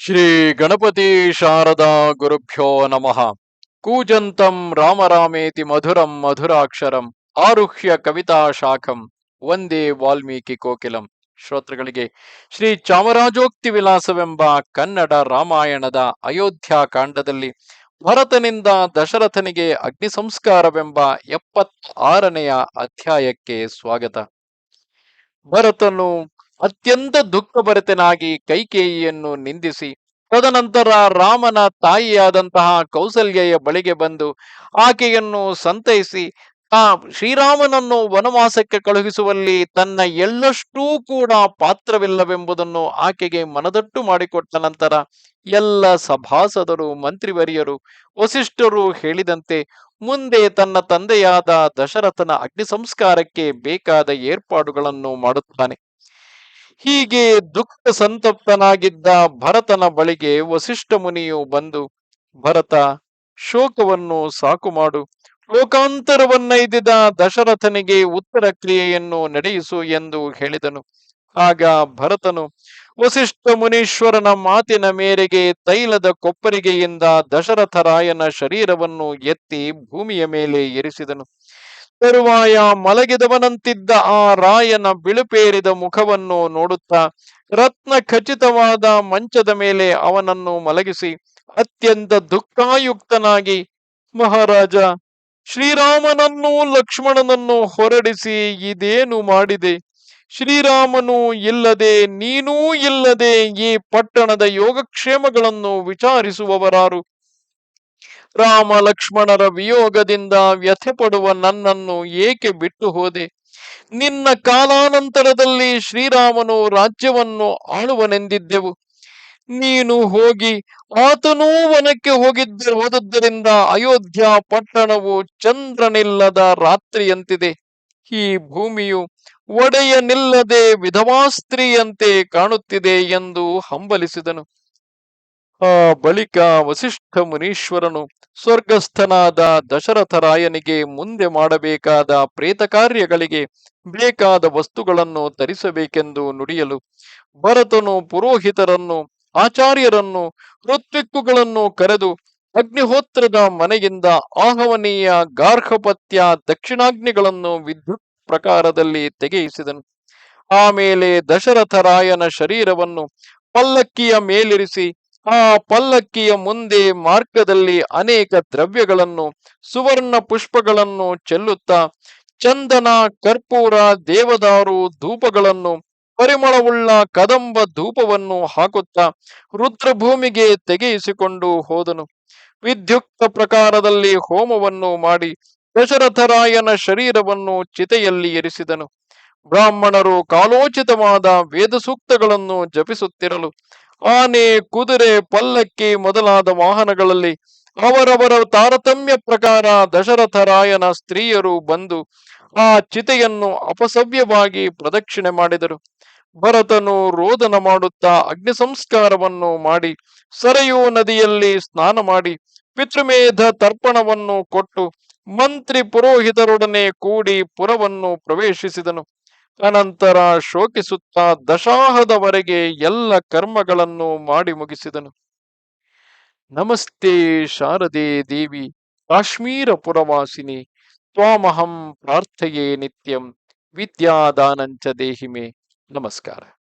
ಶ್ರೀ ಗಣಪತಿ ಶಾರದಾ ಗುರುಭ್ಯೋ ನಮಃ. ಕೂಜಂತಂ ರಾಮರಾಮೇತಿ ಮಧುರಂ ಮಧುರಾಕ್ಷರಂ ಆರುಹ್ಯ ಕವಿತಾ ಶಾಖಂ ವಂದೇ ವಾಲ್ಮೀಕಿ ಕೋಕಿಲಂ. ಶ್ರೋತೃಗಳಿಗೆ ಶ್ರೀ ಚಾಮರಾಜೋಕ್ತಿ ವಿಲಾಸವೆಂಬ ಕನ್ನಡ ರಾಮಾಯಣದ ಅಯೋಧ್ಯ ಕಾಂಡದಲ್ಲಿ ಭರತನಿಂದ ದಶರಥನಿಗೆ ಅಗ್ನಿ ಸಂಸ್ಕಾರವೆಂಬ ಎಪ್ಪತ್ತಾರನೆಯ ಅಧ್ಯಾಯಕ್ಕೆ ಸ್ವಾಗತ. ಭರತನು ಅತ್ಯಂತ ದುಃಖಭರಿತನಾಗಿ ಕೈಕೇಯಿಯನ್ನು ನಿಂದಿಸಿ, ತದನಂತರ ರಾಮನ ತಾಯಿಯಾದಂತಹ ಕೌಸಲ್ಯೆಯ ಬಳಿಗೆ ಬಂದು ಆಕೆಯನ್ನು ಸಂತೈಸಿ, ಆ ಶ್ರೀರಾಮನನ್ನು ವನವಾಸಕ್ಕೆ ಕಳುಹಿಸುವಲ್ಲಿ ತನ್ನ ಎಳ್ಳಷ್ಟೂ ಕೂಡ ಪಾತ್ರವಿಲ್ಲವೆಂಬುದನ್ನು ಆಕೆಗೆ ಮನದಟ್ಟು ಮಾಡಿಕೊಟ್ಟ ನಂತರ ಎಲ್ಲ ಸಭಾಸದರು, ಮಂತ್ರಿವರಿಯರು, ವಸಿಷ್ಠರು ಹೇಳಿದಂತೆ ಮುಂದೆ ತನ್ನ ತಂದೆಯಾದ ದಶರಥನ ಅಗ್ನಿ ಸಂಸ್ಕಾರಕ್ಕೆ ಬೇಕಾದ ಏರ್ಪಾಡುಗಳನ್ನು ಮಾಡುತ್ತಾನೆ. ಹೀಗೆ ದುಃಖ ಸಂತಪ್ತನಾಗಿದ್ದ ಭರತನ ಬಳಿಗೆ ವಸಿಷ್ಠ ಮುನಿಯು ಬಂದು, ಭರತ, ಶೋಕವನ್ನು ಸಾಕು ಮಾಡು. ಲೋಕಾಂತರವನ್ನೈದಿದ ದಶರಥನಿಗೆ ಉತ್ತರ ಕ್ರಿಯೆಯನ್ನು ನಡೆಯಿಸು ಎಂದು ಹೇಳಿದನು. ಆಗ ಭರತನು, ವಸಿಷ್ಠ ಮುನೀಶ್ವರನ ಮಾತಿನ ಮೇರೆಗೆ ತೈಲದ ಕೊಪ್ಪರಿಗೆಯಿಂದ ದಶರಥರಾಯನ ಶರೀರವನ್ನು ಎತ್ತಿ ಭೂಮಿಯ ಮೇಲೆ ಇರಿಸಿದನು. ತರುವಾಯ ಮಲಗಿದವನಂತಿದ್ದ ಆ ರಾಯನ ಬಿಳುಪೇರಿದ ಮುಖವನ್ನು ನೋಡುತ್ತಾ ರತ್ನ ಖಚಿತವಾದ ಮಂಚದ ಮೇಲೆ ಅವನನ್ನು ಮಲಗಿಸಿ, ಅತ್ಯಂತ ದುಃಖಾಯುಕ್ತನಾಗಿ, ಮಹಾರಾಜ, ಶ್ರೀರಾಮನನ್ನು ಲಕ್ಷ್ಮಣನನ್ನು ಹೊರಡಿಸಿ ಇದೇನು ಮಾಡಿದೆ? ಶ್ರೀರಾಮನು ಇಲ್ಲದೆ ನೀನೂ ಇಲ್ಲದೆ ಈ ಪಟ್ಟಣದ ಯೋಗಕ್ಷೇಮಗಳನ್ನು ವಿಚಾರಿಸುವವರಾರು ರಾಮ ಲಕ್ಷ್ಮಣರ ವಿಯೋಗದಿಂದ ವ್ಯಥೆ ಪಡುವ ನನ್ನನ್ನು ಏಕೆ ಬಿಟ್ಟು ಹೋದೆ? ನಿನ್ನ ಕಾಲಾನಂತರದಲ್ಲಿ ಶ್ರೀರಾಮನು ರಾಜ್ಯವನ್ನು ಆಳುವನೆಂದಿದ್ದೆವು. ನೀನು ಹೋಗಿ ಆತನೂ ವನಕ್ಕೆ ಹೋಗಿದ್ದ ಹೋದದ್ದರಿಂದ ಅಯೋಧ್ಯ ಪಟ್ಟಣವು ಚಂದ್ರನಿಲ್ಲದ ರಾತ್ರಿಯಂತಿದೆ. ಈ ಭೂಮಿಯು ಒಡೆಯನಿಲ್ಲದೆ ವಿಧವಾಸ್ತ್ರೀಯಂತೆ ಕಾಣುತ್ತಿದೆ ಎಂದು ಹಂಬಲಿಸಿದನು. ಆ, ಬಳಿಕ ವಸಿಷ್ಠ ಮುನೀಶ್ವರನು ಸ್ವರ್ಗಸ್ಥನಾದ ದಶರಥರಾಯನಿಗೆ ಮುಂದೆ ಮಾಡಬೇಕಾದ ಪ್ರೇತ ಕಾರ್ಯಗಳಿಗೆ ಬೇಕಾದ ವಸ್ತುಗಳನ್ನು ತರಿಸಬೇಕೆಂದು ನುಡಿಯಲು ಭರತನು ಪುರೋಹಿತರನ್ನು, ಆಚಾರ್ಯರನ್ನು ಋತ್ವಿಕ್ಕುಗಳನ್ನು ಕರೆದು ಅಗ್ನಿಹೋತ್ರದ ಮನೆಯಿಂದ ಆಹವನೀಯ ಗಾರ್ಹಪತ್ಯ ದಕ್ಷಿಣಾಗ್ನಿಗಳನ್ನು ವಿದ್ಯುತ್ ಪ್ರಕಾರದಲ್ಲಿ ತೆಗೆಯಿಸಿದನು. ಆಮೇಲೆ ದಶರಥರಾಯನ ಶರೀರವನ್ನು ಪಲ್ಲಕ್ಕಿಯ ಮೇಲಿರಿಸಿ ಆ ಪಲ್ಲಕ್ಕಿಯ ಮುಂದೆ ಮಾರ್ಗದಲ್ಲಿ ಅನೇಕ ದ್ರವ್ಯಗಳನ್ನು, ಸುವರ್ಣ ಪುಷ್ಪಗಳನ್ನು ಚೆಲ್ಲುತ್ತಾ, ಚಂದನ, ಕರ್ಪೂರ, ದೇವದಾರು ಧೂಪಗಳನ್ನು, ಪರಿಮಳವುಳ್ಳ ಕದಂಬ ಧೂಪವನ್ನು ಹಾಕುತ್ತಾ ರುದ್ರಭೂಮಿಗೆ ತೆಗೆಯಿಸಿಕೊಂಡು ಹೋದನು. ವಿದ್ಯುಕ್ತ ಪ್ರಕಾರದಲ್ಲಿ ಹೋಮವನ್ನು ಮಾಡಿ ದಶರಥರಾಯನ ಶರೀರವನ್ನು ಚಿತೆಯಲ್ಲಿ ಇರಿಸಿದನು. ಬ್ರಾಹ್ಮಣರು ಕಾಲೋಚಿತವಾದ ವೇದ ಸೂಕ್ತಗಳನ್ನು ಜಪಿಸುತ್ತಿರಲು, ಆನೆ, ಕುದುರೆ, ಪಲ್ಲಕ್ಕಿ ಮೊದಲಾದ ವಾಹನಗಳಲ್ಲಿ ಅವರವರ ತಾರತಮ್ಯ ಪ್ರಕಾರ ದಶರಥರಾಯನ ಸ್ತ್ರೀಯರು ಬಂದು ಆ ಚಿತೆಯನ್ನು ಅಪಸವ್ಯವಾಗಿ ಪ್ರದಕ್ಷಿಣೆ ಮಾಡಿದರು. ಭರತನು ರೋದನ ಮಾಡುತ್ತಾ ಅಗ್ನಿ ಸಂಸ್ಕಾರವನ್ನು ಮಾಡಿ ಸರಯೂ ನದಿಯಲ್ಲಿ ಸ್ನಾನ ಮಾಡಿ ಪಿತೃಮೇಧ ತರ್ಪಣವನ್ನು ಕೊಟ್ಟು ಮಂತ್ರಿ ಪುರೋಹಿತರೊಡನೆ ಕೂಡಿ ಪುರವನ್ನು ಪ್ರವೇಶಿಸಿದನು. ಅನಂತರ ಶೋಕಿಸುತ್ತಾ ದಶಾಹದವರೆಗೆ ಎಲ್ಲ ಕರ್ಮಗಳನ್ನು ಮಾಡಿ ಮುಗಿಸಿದನು. ನಮಸ್ತೆ ಶಾರದೆ ದೇವಿ ಕಾಶ್ಮೀರ ಪುರವಾಸಿನಿ ತ್ವಾಮಹಂ ಪ್ರಾರ್ಥೆಯೇ ನಿತ್ಯಂ, ವಿದ್ಯಾದಾನಂಚ ದೇಹಿಮೆ. ನಮಸ್ಕಾರ.